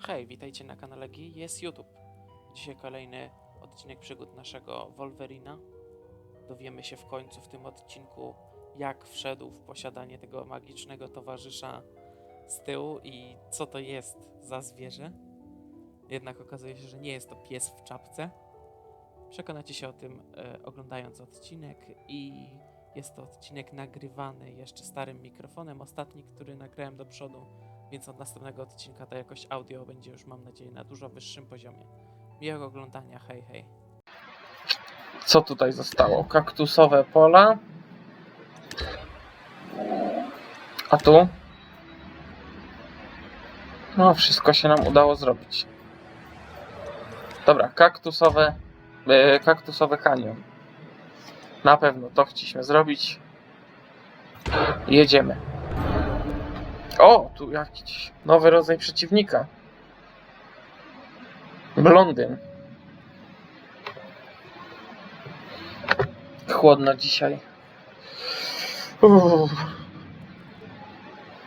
Hej, witajcie na kanale Gi, jest YouTube. Dzisiaj kolejny odcinek przygód naszego Wolverina. Dowiemy się w końcu w tym odcinku, jak wszedł w posiadanie tego magicznego towarzysza z tyłu i co to jest za zwierzę. Jednak okazuje się, że nie jest to pies w czapce. Przekonacie się o tym e, oglądając odcinek i jest to odcinek nagrywany jeszcze starym mikrofonem. Ostatni, który nagrałem do przodu, więc od następnego odcinka ta jakość audio będzie już, mam nadzieję, na dużo wyższym poziomie. Miłego oglądania, hej, hej. Co tutaj zostało? Kaktusowe pola. A tu? No, wszystko się nam udało zrobić. Dobra, kaktusowe, e, kaktusowy kanion. Na pewno to chcieliśmy zrobić. Jedziemy. O, tu jakiś nowy rodzaj przeciwnika. Blondyn. Chłodno dzisiaj. Uff.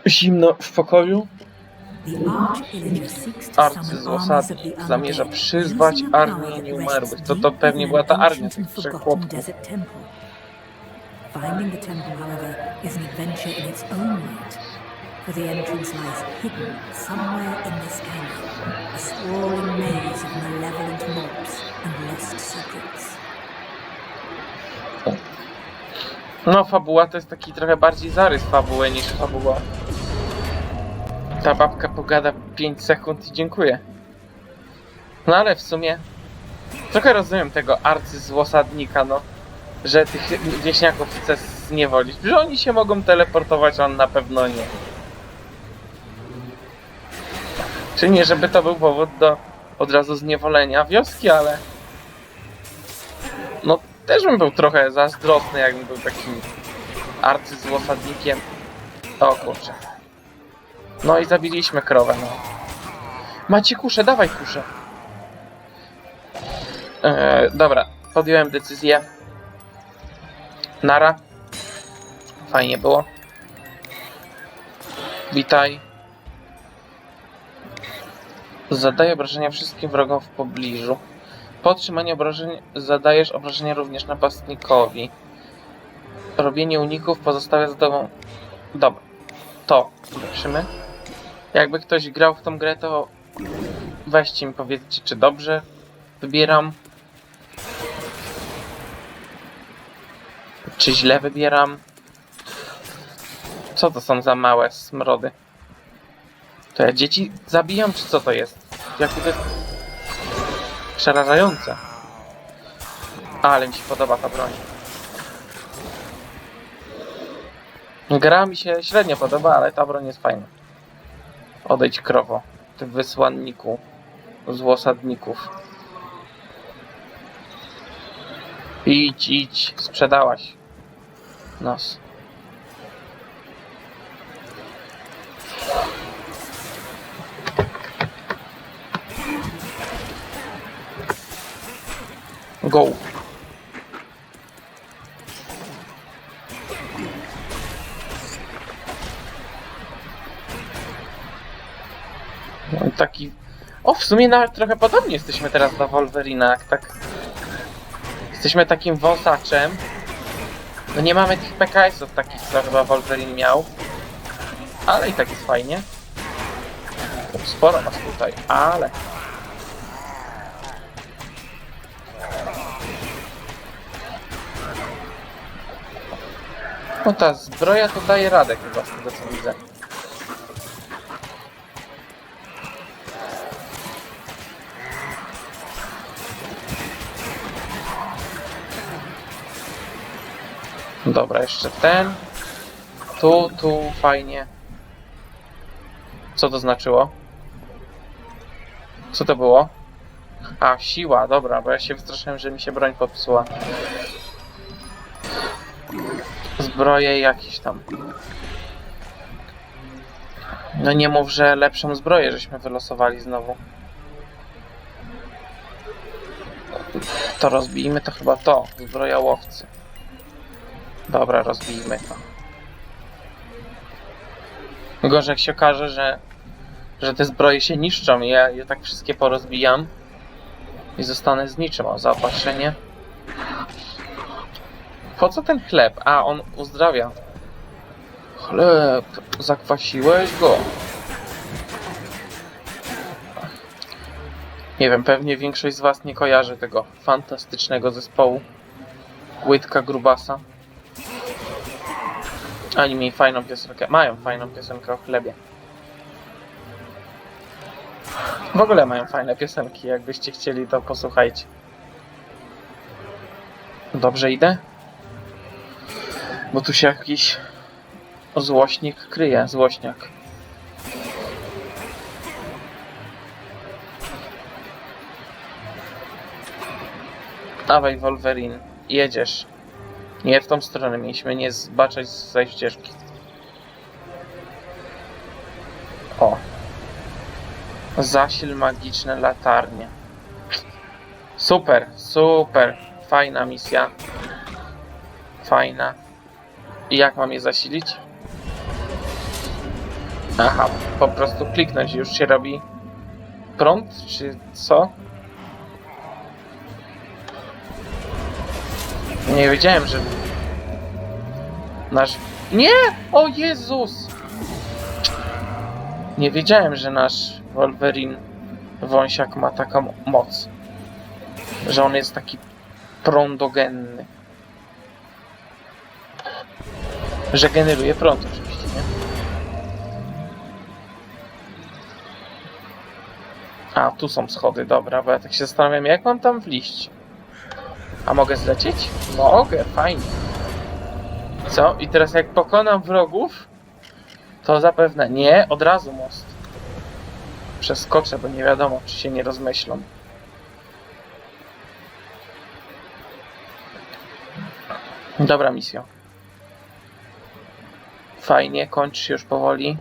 Zimno w pokoju. Arcyz osady zamierza przyzwać armię nieumarłych. To to pewnie była ta armia tych trzech chłopków. Finding the temple, however, is an adventure in its own right. For the entrance lies hidden somewhere in this canyon, a sprawling maze of malevolent mobs and lost secrets. No, fabuła to jest taki trochę bardziej zarys fabuły niż fabuła. Ta babka pogada 5 sekund i dziękuję. No ale w sumie trochę rozumiem tego arcyzłosadnika, no. Że tych wieśniaków chce zniewolić. Że oni się mogą teleportować, a on na pewno nie. Czy nie, żeby to był powód do od razu zniewolenia wioski, ale... No, też bym był trochę zazdrosny, jakbym był takim arcyzłosadnikiem. O kurczę. No i zabiliśmy krowę, no. Macie kuszę, dawaj kuszę. Eee, dobra, podjąłem decyzję. Nara. Fajnie było. Witaj. Zadaję obrażenia wszystkim wrogom w pobliżu. Po otrzymaniu obrażeń zadajesz obrażenia również napastnikowi. Robienie uników pozostawia za tobą... Dobra. To zobaczymy. Jakby ktoś grał w tą grę, to weźcie mi powiedzcie, czy dobrze wybieram. Czy źle wybieram? Co to są za małe smrody? To ja dzieci zabijam, czy co to jest? Jakie to jest przerażające. Ale mi się podoba ta broń. Gra mi się średnio podoba, ale ta broń jest fajna. Odejdź krowo, ty wysłanniku z łosadników. Idź, idź, sprzedałaś nas. Go. No taki... O, w sumie nawet trochę podobnie jesteśmy teraz na Wolverinach, tak... Jesteśmy takim wąsaczem. No nie mamy tych PKS-ów takich, co chyba Wolverine miał. Ale i tak jest fajnie. Sporo nas tutaj, ale... No ta zbroja to daje radę chyba z tego co widzę. Dobra, jeszcze ten. Tu, tu, fajnie. Co to znaczyło? Co to było? A, siła, dobra, bo ja się wystraszyłem, że mi się broń popsuła. Zbroje jakieś tam. No nie mów, że lepszą zbroję żeśmy wylosowali znowu. To rozbijmy to chyba to, zbroja łowcy. Dobra, rozbijmy to. Gorzej jak się okaże, że że te zbroje się niszczą i ja je tak wszystkie porozbijam i zostanę z niczym. O, zaopatrzenie. Po co ten chleb? A, on uzdrawia. Chleb, zakwasiłeś go. Nie wiem, pewnie większość z was nie kojarzy tego fantastycznego zespołu. Łydka Grubasa. Oni mieli fajną piosenkę. Mają fajną piosenkę o chlebie. W ogóle mają fajne piosenki. Jakbyście chcieli, to posłuchajcie. Dobrze idę? Bo tu się jakiś złośnik kryje. Złośniak. Dawaj, Wolverine. Jedziesz. Nie w tą stronę. Mieliśmy nie zbaczać z tej ścieżki. O. Zasil magiczne latarnie. Super, super. Fajna misja. Fajna. I jak mam je zasilić? Aha, po prostu kliknąć już się robi prąd, czy co? Nie wiedziałem, że nasz... Nie! O Jezus! Nie wiedziałem, że nasz Wolverine wąsiak ma taką moc. Że on jest taki prądogenny. Że generuje prąd oczywiście, nie? A, tu są schody, dobra, bo ja tak się zastanawiam, jak mam tam wliść. A mogę zlecieć? Mogę, fajnie. Co? I teraz jak pokonam wrogów, to zapewne nie, od razu most. Przeskoczę, bo nie wiadomo, czy się nie rozmyślą. Dobra misja. Fajnie, kończy się już powoli.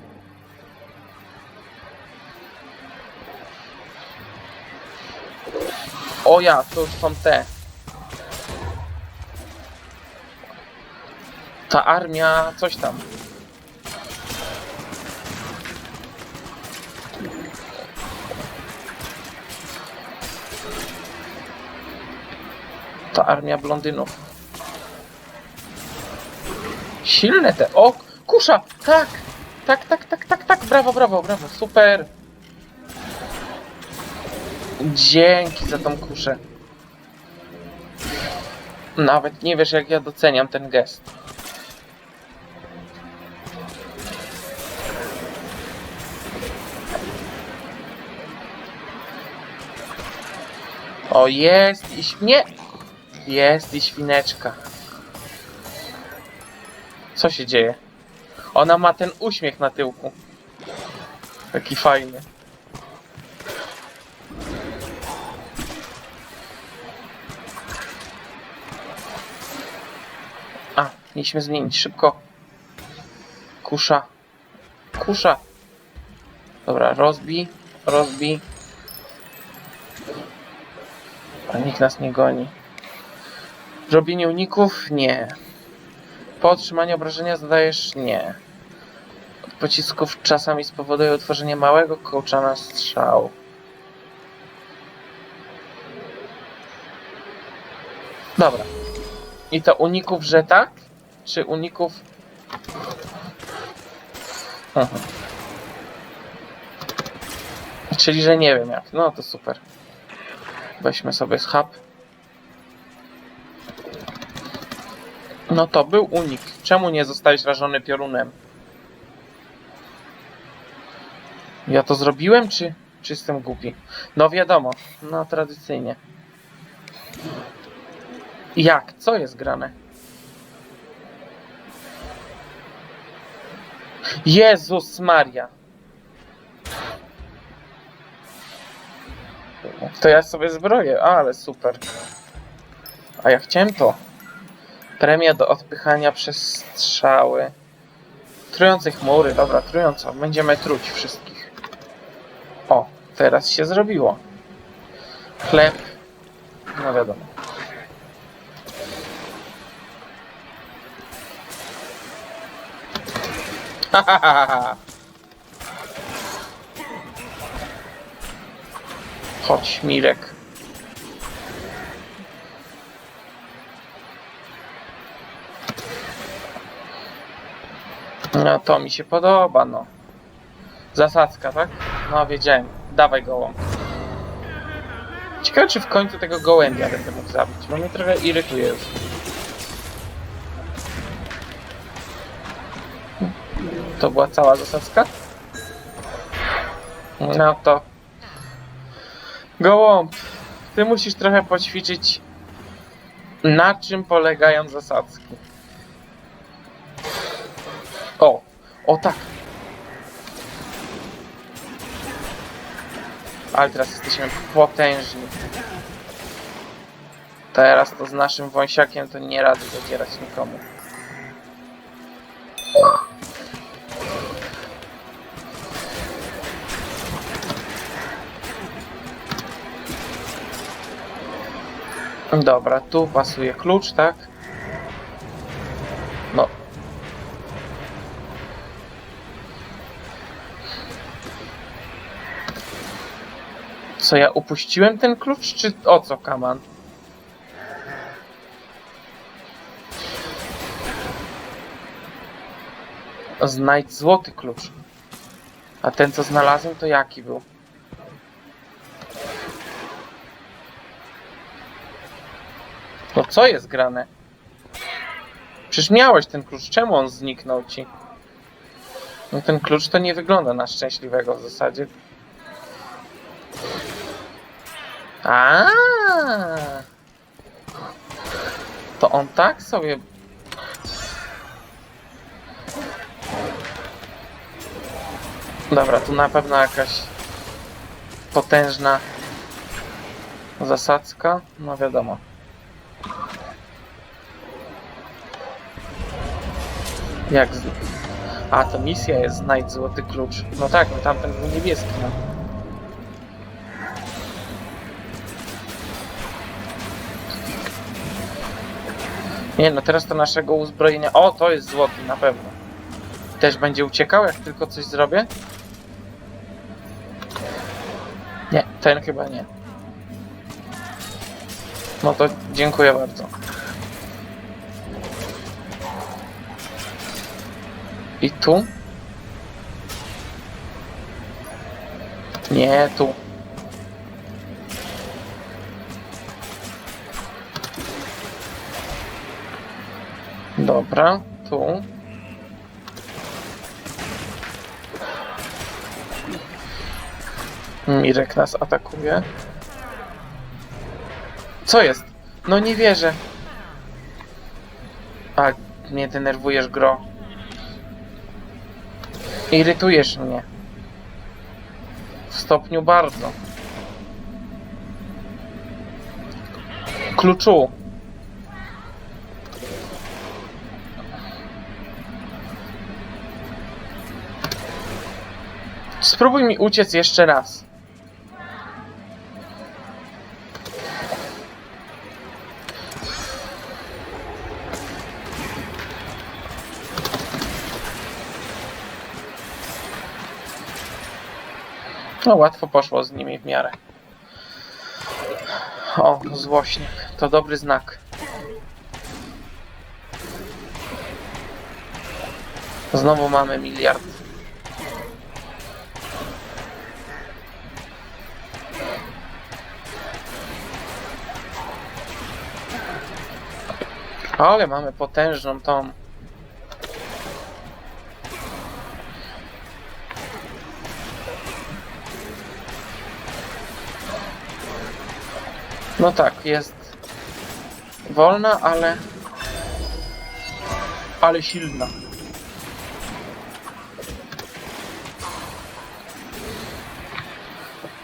O ja, to już są te. Ta armia, coś tam. Ta armia blondynów. Silne te. O, kusza! Tak! Tak, tak, tak, tak, tak. Brawo, brawo, brawo. Super. Dzięki za tą kuszę. Nawet nie wiesz, jak ja doceniam ten gest. O, jest i ś- nie! Jest i świneczka. Co się dzieje? Ona ma ten uśmiech na tyłku. Taki fajny. A, mieliśmy zmienić szybko. Kusza. Kusza. Dobra, rozbij, rozbij. A nikt nas nie goni. Robienie uników? Nie. Po otrzymaniu obrażenia zadajesz? Nie. Pocisków czasami spowoduje utworzenie małego kołcza na strzał. Dobra. I to uników, że tak? Czy uników... Mhm. Czyli, że nie wiem jak. No to super. Weźmy sobie schab. No to był unik. Czemu nie zostałeś rażony piorunem? Ja to zrobiłem, czy, czy jestem głupi? No wiadomo, no tradycyjnie. Jak? Co jest grane? Jezus Maria. To ja sobie zbroję, ale super. A ja chciałem to. Premia do odpychania przez strzały. Trujące chmury, dobra, trująco. Będziemy truć wszystkich. Teraz się zrobiło. Chleb. No wiadomo. Chodź, Mirek. No to mi się podoba, no. Zasadzka, tak? No wiedziałem. Dawaj gołąb. Ciekawe, czy w końcu tego gołębia będę mógł zabić, bo mnie trochę irytuje już. To była cała zasadzka? No to... Gołąb, ty musisz trochę poćwiczyć na czym polegają zasadzki. O, o tak. Ale teraz jesteśmy potężni. Teraz to z naszym wąsiakiem to nie radzę docierać nikomu. Dobra, tu pasuje klucz, tak? Co, ja upuściłem ten klucz, czy o co, Kaman? Znajdź złoty klucz. A ten, co znalazłem, to jaki był? No co jest grane? Przecież miałeś ten klucz, czemu on zniknął ci? No ten klucz to nie wygląda na szczęśliwego w zasadzie. A. To on tak sobie. Dobra, tu na pewno jakaś potężna zasadzka. No wiadomo. Jak z... A, to misja jest znajdź złoty klucz. No tak, no tamten był niebieski, no. Nie, no teraz to naszego uzbrojenia... O, to jest złoty, na pewno. Też będzie uciekał, jak tylko coś zrobię? Nie, ten chyba nie. No to dziękuję bardzo. I tu? Nie, tu. Dobra, tu. Mirek nas atakuje. Co jest? No nie wierzę. A, mnie denerwujesz, Gro. Irytujesz mnie. W stopniu bardzo. Kluczu. Spróbuj mi uciec jeszcze raz. No łatwo poszło z nimi w miarę. O, złośnik. To dobry znak. Znowu mamy miliard. Ale mamy potężną tą. No tak, jest wolna, ale ale silna.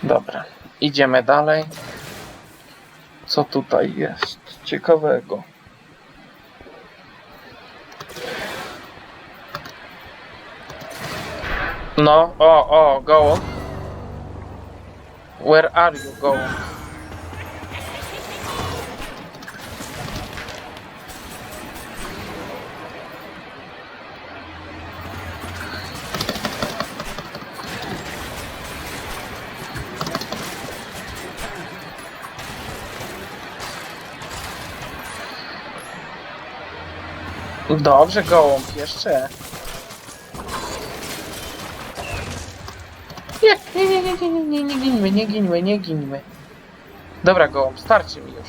Dobra, idziemy dalej. Co tutaj jest ciekawego? No, o, o, gołąb. Where are you, gołąb? Dobrze, gołąb, jeszcze. Nie, nie, nie, nie, nie, nie, nie, ginmy, nie ginmy, nie ginmy. Dobra, gołąb, starczy mi już.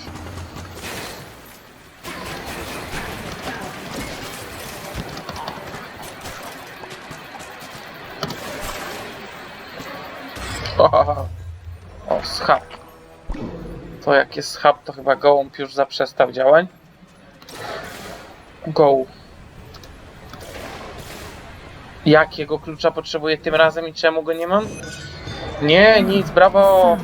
O, o schab. To jak jest schab, to chyba gołąb już zaprzestał działań. Go. Jakiego klucza potrzebuję tym razem i czemu go nie mam? Nie, nic, brawo!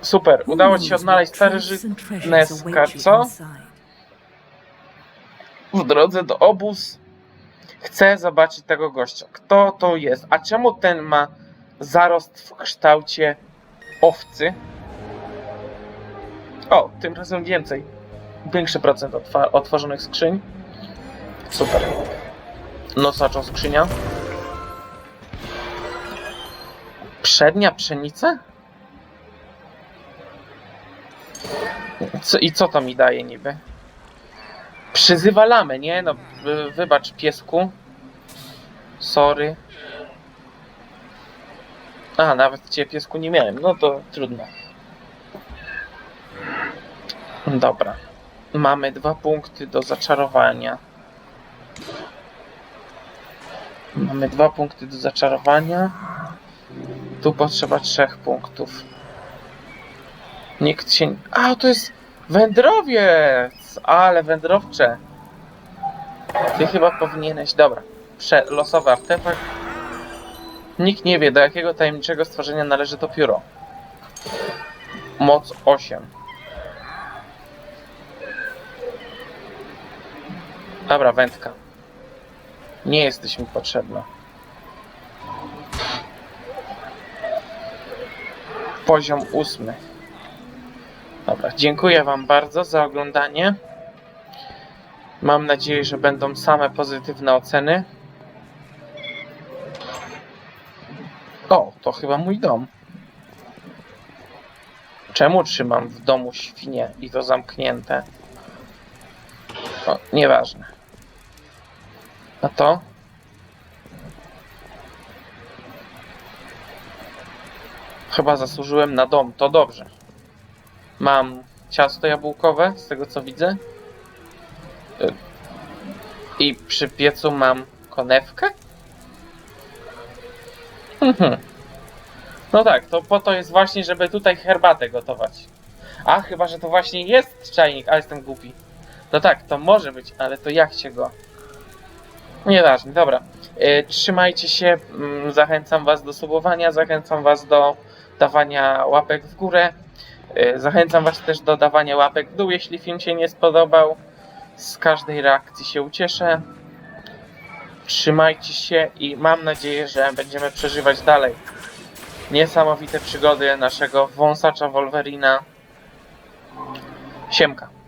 Super, udało ci się odnaleźć starożytne and treasures await you co? inside. W drodze do obóz chcę zobaczyć tego gościa. Kto to jest? A czemu ten ma zarost w kształcie owcy? O, tym razem więcej. Większy procent otworzonych skrzyń. Super. Nosaczą skrzynia. Przednia pszenica? Co, I co to mi daje niby? Przyzywa lamę, nie? No, wy- wybacz piesku. Sorry. A, nawet cię piesku nie miałem. No to trudno. Dobra. Mamy dwa punkty do zaczarowania. Mamy dwa punkty do zaczarowania. Tu potrzeba trzech punktów. Nikt się. A, to jest wędrowiec! Ale wędrowcze. Ty chyba powinieneś. Dobra. Prze losowy artefakt. Nikt nie wie, do jakiego tajemniczego stworzenia należy to pióro. Moc 8. Dobra, wędka. Nie jesteś mi potrzebna. Poziom ósmy. Dobra, dziękuję Wam bardzo za oglądanie. Mam nadzieję, że będą same pozytywne oceny. O, to chyba mój dom. Czemu trzymam w domu świnie i to zamknięte? O, nieważne. A to? Chyba zasłużyłem na dom, to dobrze. Mam ciasto jabłkowe, z tego co widzę. Y, I przy piecu mam konewkę? Mhm. No tak, to po to jest właśnie, żeby tutaj herbatę gotować. A, chyba, że to właśnie jest czajnik, ale jestem głupi. No tak, to może być, ale to jak się go... Nieważne, dobra. Y, trzymajcie się, mm, zachęcam was do subowania, zachęcam was do dawania łapek w górę. Y, Zachęcam Was też do dawania łapek w dół, jeśli film się nie spodobał. Z każdej reakcji się ucieszę. Trzymajcie się i mam nadzieję, że będziemy przeżywać dalej niesamowite przygody naszego wąsacza Wolverina. Siemka.